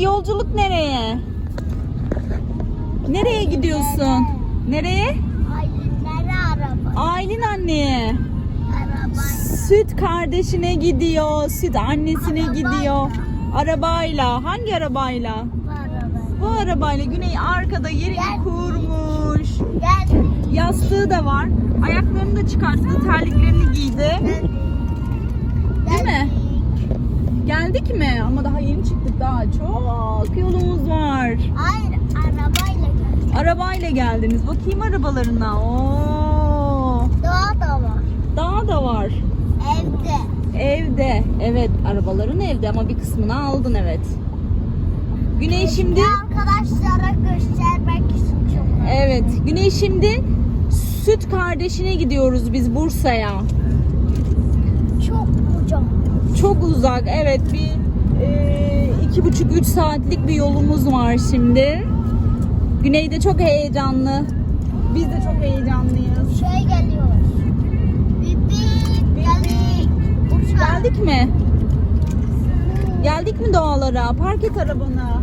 Yolculuk nereye? Nereye gidiyorsun? Nereye? Ailenlere araba. Aylin anneye. Araba. Süt kardeşine gidiyor. Süt annesine Arabayla. gidiyor. Arabayla. Hangi arabayla? Araba. Bu arabayla Güney arkada yerini Gel. kurmuş. Gel. Yastığı da var. Ayaklarını da çıkarttı. Terliklerini giydi. Değil mi? Geldik mi? Ama daha yeni çıktık daha. Çok yolumuz var. Hayır arabayla gel. Arabayla geldiniz. Bakayım arabalarına. Oo. Doğa da var. Dağ da var. Evde. Evde. Evet, arabaların evde ama bir kısmını aldın evet. Güney şimdi Arkadaşlara göstermek istiyorum. evet, Güney şimdi süt kardeşine gidiyoruz biz Bursa'ya. Çok ucum. Çok uzak. Evet, bir e, iki buçuk üç saatlik bir yolumuz var şimdi. Güney de çok heyecanlı. Biz de çok heyecanlıyız. Şey geliyoruz. Bibik geldik. Uçak. Geldik mi? Geldik mi doğalara? Park et arabanı.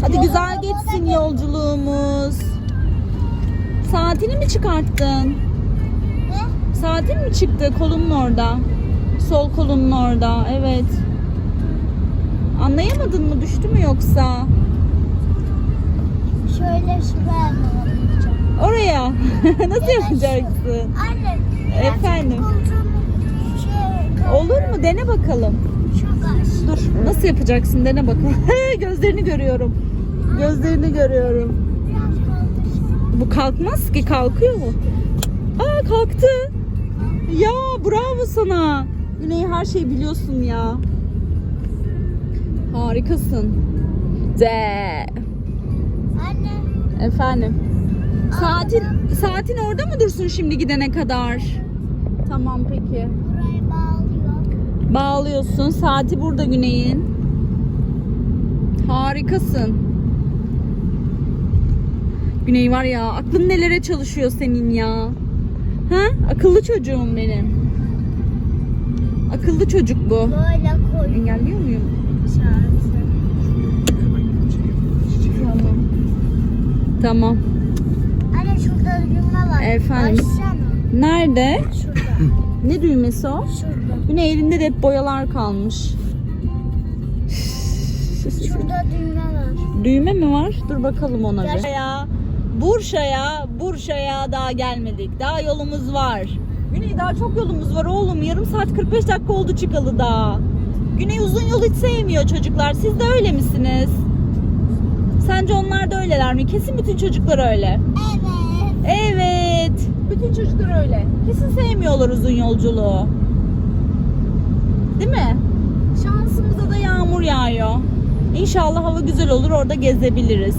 Hadi güzel geçsin yolculuğumuz. Saatini mi çıkarttın? Ne? Saatin mi çıktı kolunun orada? Sol kolunun orada. Evet. Anlayamadın mı? Düştü mü yoksa? Şöyle şuraya mı yapacağım? Oraya. Nasıl yapacaksın? Anne. Efendim? Şey, Olur mu? Dene bakalım. Dur. Nasıl yapacaksın? Dene bakalım. Gözlerini görüyorum. Gözlerini görüyorum. Bu kalkmaz ki kalkıyor mu? Aa kalktı. Ya bravo sana. Güney her şeyi biliyorsun ya. Harikasın. De. Anne. Efendim. Saatin saatin orada mı dursun şimdi gidene kadar? Tamam peki. Burayı bağlıyor. Bağlıyorsun. Saati burada Güney'in. Harikasın. Güney var ya aklın nelere çalışıyor senin ya. Ha? Akıllı çocuğum benim. Akıllı çocuk bu. Böyle koy. Engelliyor muyum? Tamam. Tamam. Anne şurada düğme var. Efendim? Açsana. Nerede? Şurada. Ne düğmesi o? Şurada. Güney elinde de hep boyalar kalmış. Şurada düğme var. Düğme mi var? Dur bakalım ona bir. Burşa'ya, Burşa'ya, Burşa'ya daha gelmedik. Daha yolumuz var. Güney daha çok yolumuz var oğlum. Yarım saat 45 dakika oldu çıkalı daha. Güney uzun yol hiç sevmiyor çocuklar. Siz de öyle misiniz? Sence onlar da öyleler mi? Kesin bütün çocuklar öyle. Evet. Evet. Bütün çocuklar öyle. Kesin sevmiyorlar uzun yolculuğu. Değil mi? Şansımıza da yağmur yağıyor. İnşallah hava güzel olur orada gezebiliriz.